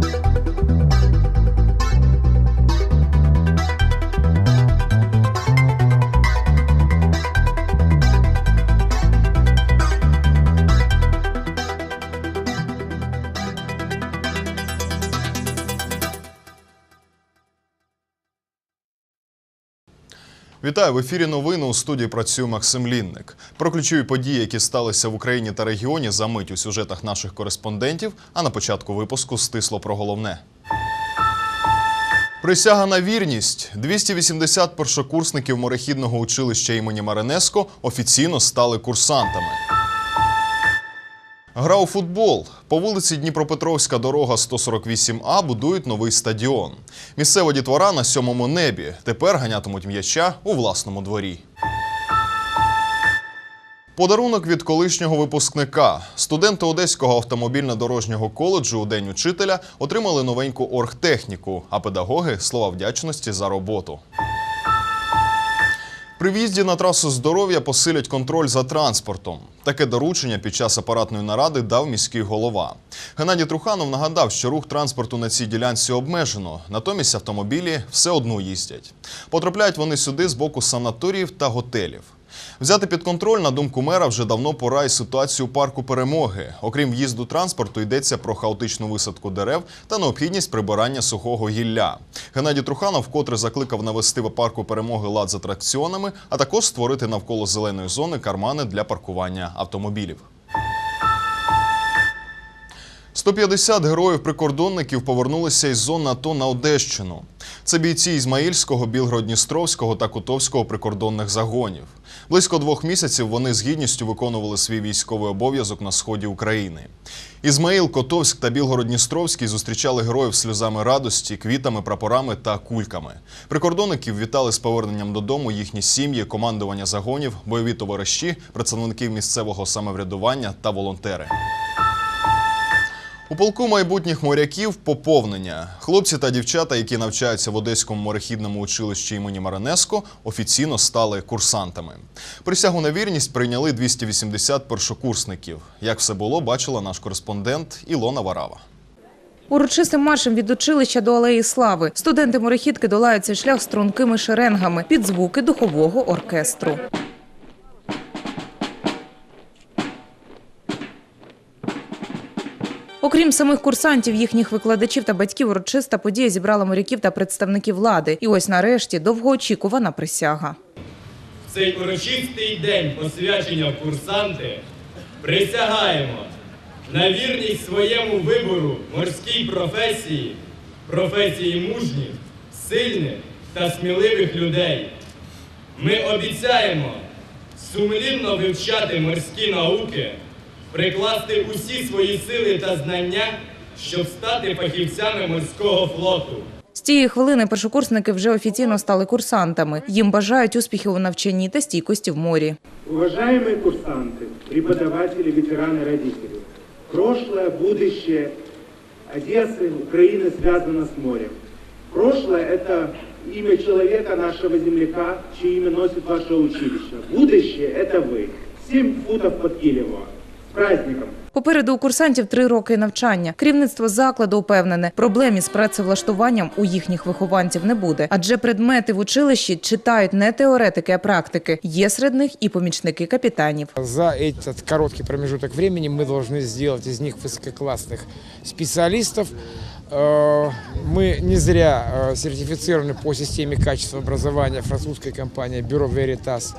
Thank you. Вітаю в ефірі. Новини у студії працює Максим Лінник. Про ключові події, які сталися в Україні та регіоні, за мить у сюжетах наших кореспондентів. А на початку випуску стисло про головне. Присяга на вірність. 280 першокурсників морехідного училища імені Маринеско офіційно стали курсантами. Гра у футбол. По вулиці Дніпропетровська дорога 148А будують новий стадіон. Місцева дітвора на сьомому небі. Тепер ганятимуть м'яча у власному дворі. Подарунок від колишнього випускника. Студенти Одеського автомобільно-дорожнього коледжу у День учителя отримали новеньку оргтехніку, а педагоги слова вдячності за роботу. При в'їзді на трасу здоров'я посилять контроль за транспортом. Таке доручення під час апаратної наради дав міський голова. Геннадій Труханов нагадав, що рух транспорту на цій ділянці обмежено, натомість автомобілі все одно їздять. Потрапляють вони сюди з боку санаторіїв та готелів. Взяти під контроль, на думку мера, вже давно пора і ситуацію парку перемоги. Окрім в'їзду транспорту, йдеться про хаотичну висадку дерев та необхідність прибирання сухого гілля. Геннадій Труханов вкотре закликав навести в парку перемоги лад з атракціонами, а також створити навколо зеленої зони кармани для паркування автомобілів. 150 героїв-прикордонників повернулися із зон АТО на Одещину. Це бійці Ізмаїльського, Білгород-Дністровського та Кутовського прикордонних загонів. Близько двох місяців вони з гідністю виконували свій військовий обов'язок на сході України. Ізмаїл, Котовськ та Білгород-Дністровський зустрічали героїв сльозами радості, квітами, прапорами та кульками. Прикордонників вітали з поверненням додому їхні сім'ї, командування загонів, бойові товариші, представники місцевого самоврядування та волонтери. У полку майбутніх моряків поповнення. Хлопці та дівчата, які навчаються в Одеському морехідному училищі імені Маранеско, офіційно стали курсантами. Присягу на вірність прийняли 280 першокурсників. Як все було, бачила наш кореспондент Ілона Варава. Урочистим маршем від училища до алеї слави студенти морехідки долають цей шлях стрункими шеренгами під звуки духового оркестру. Окрім самих курсантів, їхніх викладачів та батьків, урочиста подія зібрала моряків та представників влади. І ось нарешті довгоочікувана присяга. В цей урочистий день посвячення курсанти присягаємо на вірність своєму вибору морській професії, професії мужніх, сильних та сміливих людей. Ми обіцяємо сумлінно вивчати морські науки, прикласти усі свої сили та знання, щоб стати фахівцями морського флоту. З цієї хвилини першокурсники вже офіційно стали курсантами. Їм бажають успіхів у навчанні та стійкості в морі. Уважаемые курсанты, преподаватели, ветераны, родители, прошлое, будущее Одессы, Украины связано с морем. Прошлое – это имя человека, нашего земляка, чье имя носит ваше училище. Будущее – это вы. Семь футов под Килево. С праздником! Попереду у курсантів три роки навчання. Керівництво закладу упевнене, проблем із працевлаштуванням у їхніх вихованців не буде, адже предмети в училищі читають не теоретики, а практики. Є серед них і помічники капітанів. За этот короткий промежуток времени мы должны сделать из них высококлассных специалистов. Э, Мы не зря э, сертифицированы по системе качества образования французской компании Бюро Veritas э,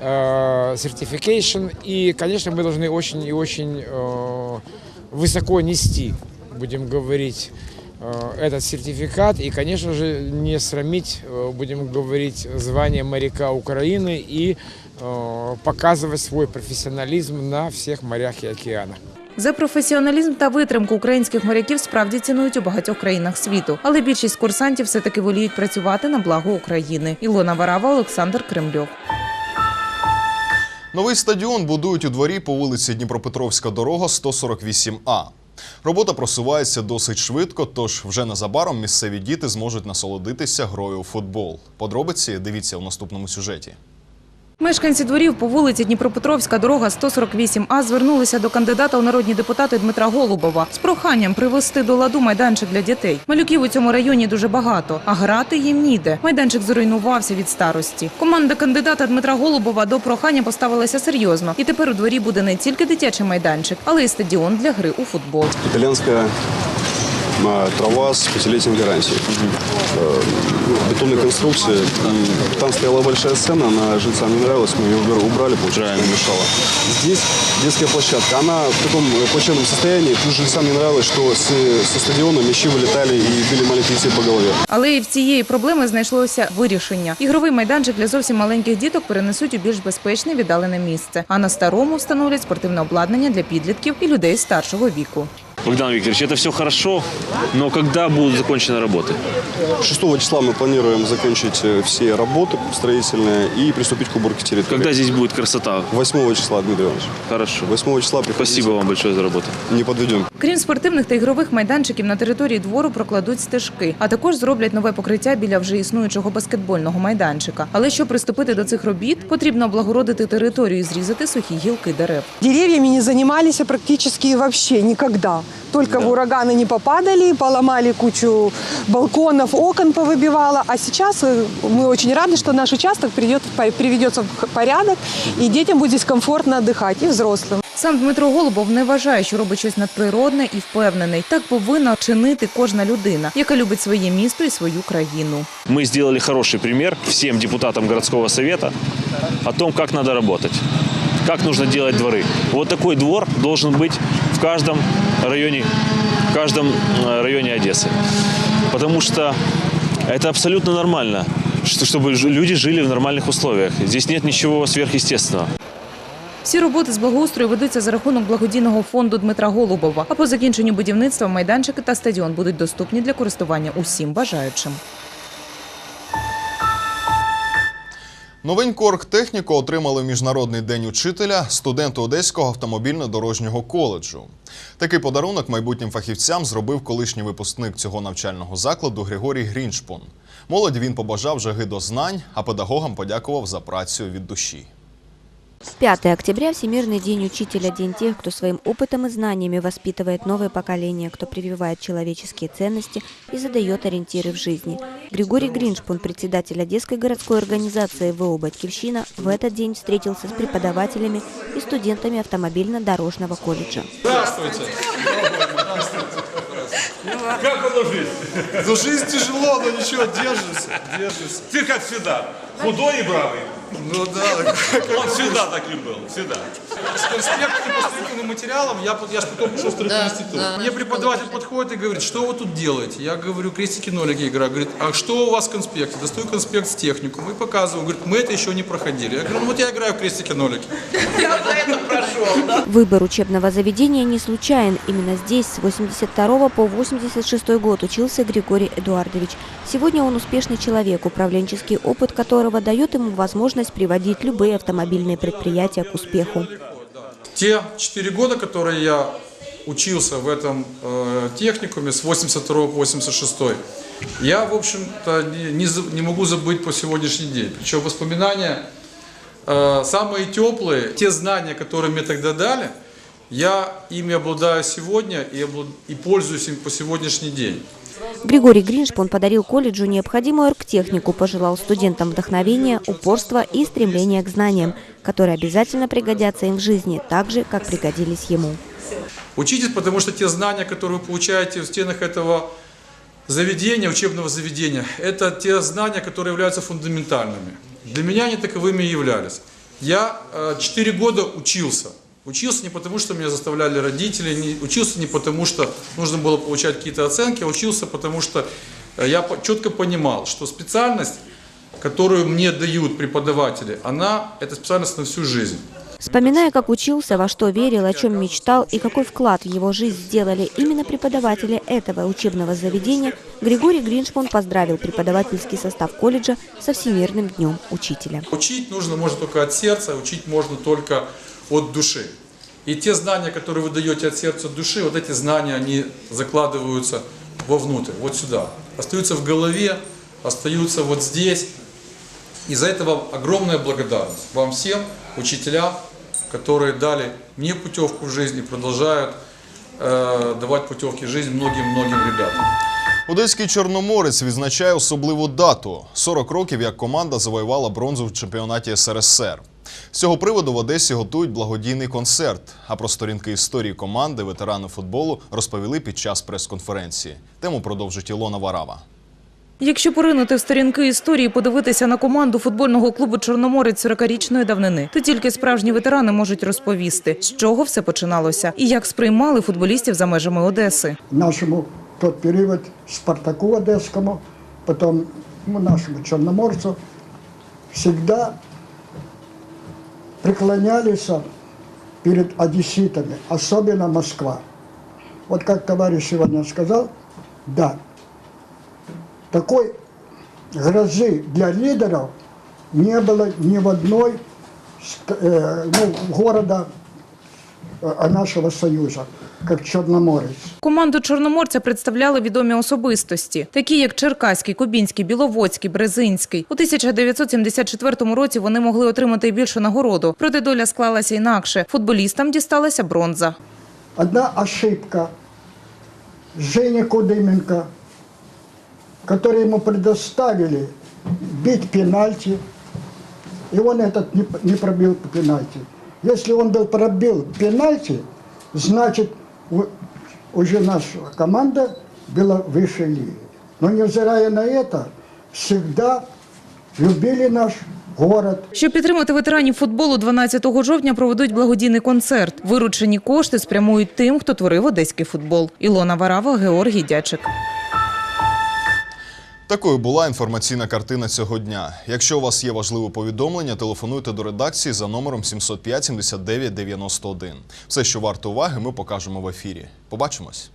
Certification. И, конечно, мы должны очень и очень э, высоко нести, будем говорить, э, этот сертификат. И, конечно же, не срамить, э, будем говорить, звание моряка Украины и э, показывать свой профессионализм на всех морях и океанах. За професіоналізм та витримку українських моряків справді цінують у багатьох країнах світу, але більшість курсантів все таки воліють працювати на благо України. Ілона Варава, Олександр Кремльов. Новий стадіон будують у дворі по вулиці Дніпропетровська дорога 148А. Робота просувається досить швидко, тож вже незабаром місцеві діти зможуть насолодитися грою у футбол. Подробиці дивіться у наступному сюжеті. Мешканці дворів по вулиці Дніпропетровська дорога 148А звернулися до кандидата у народні депутати Дмитра Голубова з проханням привести до ладу майданчик для дітей. Малюків у цьому районі дуже багато, а грати їм ніде. Майданчик зруйнувався від старості. Команда кандидата Дмитра Голубова до прохання поставилася серйозно. І тепер у дворі буде не тільки дитячий майданчик, але й стадіон для гри у футбол. Итальянская а, трава с пятилетней гарантией. Э, Бетонные конструкции. М, Там стояла большая сцена, она жильцам не нравилась, мы ее убер- убрали, получается, не мешала. Здесь детская площадка. Она в таком э, плачевном состоянии, плюс жильцам не нравилось, что с, со стадиона мячи вылетали и били маленьких детей по голове. Але і в цієї проблеми знайшлося вирішення. Ігровий майданчик для зовсім маленьких діток перенесуть у більш безпечне віддалене місце. А на старому встановлять спортивне обладнання для підлітків і людей старшого віку. Богдан Викторович, это все хорошо, но когда будут закончены работы? 6 числа мы планируем закончить э, все работы строительные и приступить к уборке территории. Когда здесь будет красота? 8 числа, Дмитрий Иванович. Хорошо. 8 числа приходите. Спасибо вам большое за работу. Не подведем. Крім спортивних та ігрових майданчиків, на території двору прокладуть стежки, а також зроблять нове покриття біля вже існуючого баскетбольного майданчика. Але щоб приступити до цих робіт, потрібно облагородити територію і зрізати сухі гілки дерев. Деревьями не занимались практически вообще никогда. Только в ураганы не попадали, поломали кучу балконов, окон повыбивало. А сейчас э, мы очень рады, что наш участок придет, приведется в порядок, и детям будет здесь комфортно отдыхать, и взрослым. Сам Дмитро Голубов не вважає, що робить щось надприродне і впевнений. Так повинна чинити кожна людина, яка любить своє місто і свою країну. Мы сделали хороший пример всем депутатам городского совета о том, как надо работать, как нужно делать дворы. Вот такой двор должен быть в каждом районе, в каждом э, районе Одессы. Потому что это абсолютно нормально, что- чтобы ж- люди жили в нормальных условиях. Здесь нет ничего сверхъестественного. Всі роботи з благоустрою ведуться за рахунок благодійного фонду Дмитра Голубова. А по закінченню будівництва майданчики та стадіон будуть доступні для користування усім бажаючим. Новеньку оргтехніку отримали Міжнародний день учителя студенти Одеського автомобільно-дорожнього коледжу. Такий подарунок майбутнім фахівцям зробив колишній випускник цього навчального закладу Григорій Гріншпун. Молоді він побажав жаги до знань, а педагогам подякував за працю від душі. 5 октября – Всемирный день учителя, день тех, кто своим опытом и знаниями воспитывает новое поколение, кто прививает человеческие ценности и задает ориентиры в жизни. Григорий Гриншпун, председатель Одесской городской организации ВО «Батькивщина», в этот день встретился с преподавателями и студентами автомобильно-дорожного колледжа. Ну, жизнь тяжело, но ничего, держимся, держимся. Ты как всегда, худой и бравый. Ну да, Он всегда таким был, всегда. с конспектами по строительным материалам я, я же потом пошел в строительный институт. Мне преподаватель подходит и говорит, что вы тут делаете? Я говорю, крестики-нолики игра. Говорит, а что у вас в конспекте? Достаю конспект с техникум и показываю. Говорит, мы это еще не проходили. Я говорю, ну вот я играю в крестики-нолики. Выбор учебного заведения не случайен. Именно здесь с 82 по 86 год учился Григорий Эдуардович. Сегодня он успешный человек, управленческий опыт которого дает ему возможность приводить любые автомобильные предприятия к успеху. Те четыре года, которые я учился в этом э, техникуме с 82 по 86, я, в общем-то, не, не за- не могу забыть по сегодняшний день. Причем воспоминания самые теплые, те знания, которые мне тогда дали, я ими обладаю сегодня и, облад- и пользуюсь им по сегодняшний день. Григорий Гриншпун подарил колледжу необходимую оргтехнику, пожелал студентам вдохновения, упорства и стремления к знаниям, которые обязательно пригодятся им в жизни, так же, как пригодились ему. Учитесь, потому что те знания, которые вы получаете в стенах этого заведения, учебного заведения, это те знания, которые являются фундаментальными. Для меня они таковыми и являлись. Я э, 4 года учился. Учился не потому, что меня заставляли родители, не, учился не потому, что нужно было получать какие-то оценки, а учился потому, что э, я по- четко понимал, что специальность, которую мне дают преподаватели, она – это специальность на всю жизнь. Вспоминая, как учился, во что верил, о чем мечтал и какой вклад в его жизнь сделали именно преподаватели этого учебного заведения, Григорий Гриншпун поздравил преподавательский состав колледжа со Всемирным днем учителя. Учить нужно можно только от сердца, учить можно только от души. И те знания, которые вы даете от сердца, от души, вот эти знания, они закладываются вовнутрь, вот сюда. Остаются в голове, остаются вот здесь. И за это вам огромная благодарность. Вам всем, учителям, которые дали мне путевку в жизнь и продолжают э, давать путевки в жизнь многим-многим ребятам. Одеський чорноморець відзначає особливу дату 40 років, як команда завоювала бронзу в чемпіонаті СРСР. З цього приводу в Одесі готують благодійний концерт. А про сторінки історії команди ветерани футболу розповіли під час прес-конференції. Тему продовжить Ілона Варава. Якщо поринути в сторінки історії, подивитися на команду футбольного клубу Чорноморець 40-річної давнини, то тільки справжні ветерани можуть розповісти, з чого все починалося і як сприймали футболістів за межами Одеси. нашему в тот период Спартаку Одесскому, потом ну, нашему Черноморцу, всегда преклонялись перед одесситами, особенно Москва. Вот как товарищ сегодня сказал, да, такой грозы для лидеров не было ни в одной ст- э, ну, города э, нашего союза, как Черноморец. Команду Чорноморця представляли відомі особистості, такі як Черкаський, Кубінський, Біловодський, Брезинський. У 1974 році вони могли отримати й більшу нагороду. Проте доля склалася інакше. Футболістам дісталася бронза. Одна ошибка Жени Кудыменко, который ему предоставили бить пенальти, и он этот не, не пробил пенальти. Если он был пробил пенальти, значит у- уже наша команда была выше лиги. Но невзирая на это, всегда любили наш город, Щоб підтримати ветеранів футболу, 12 жовтня проведуть благодійний концерт. Виручені кошти спрямують тим, хто творив одеський футбол. Ілона Варава, Георгій Дячик. Такою була інформаційна картина цього дня. Якщо у вас є важливе повідомлення, телефонуйте до редакції за номером 705 79 91. Все, що варто уваги, ми покажемо в ефірі. Побачимось.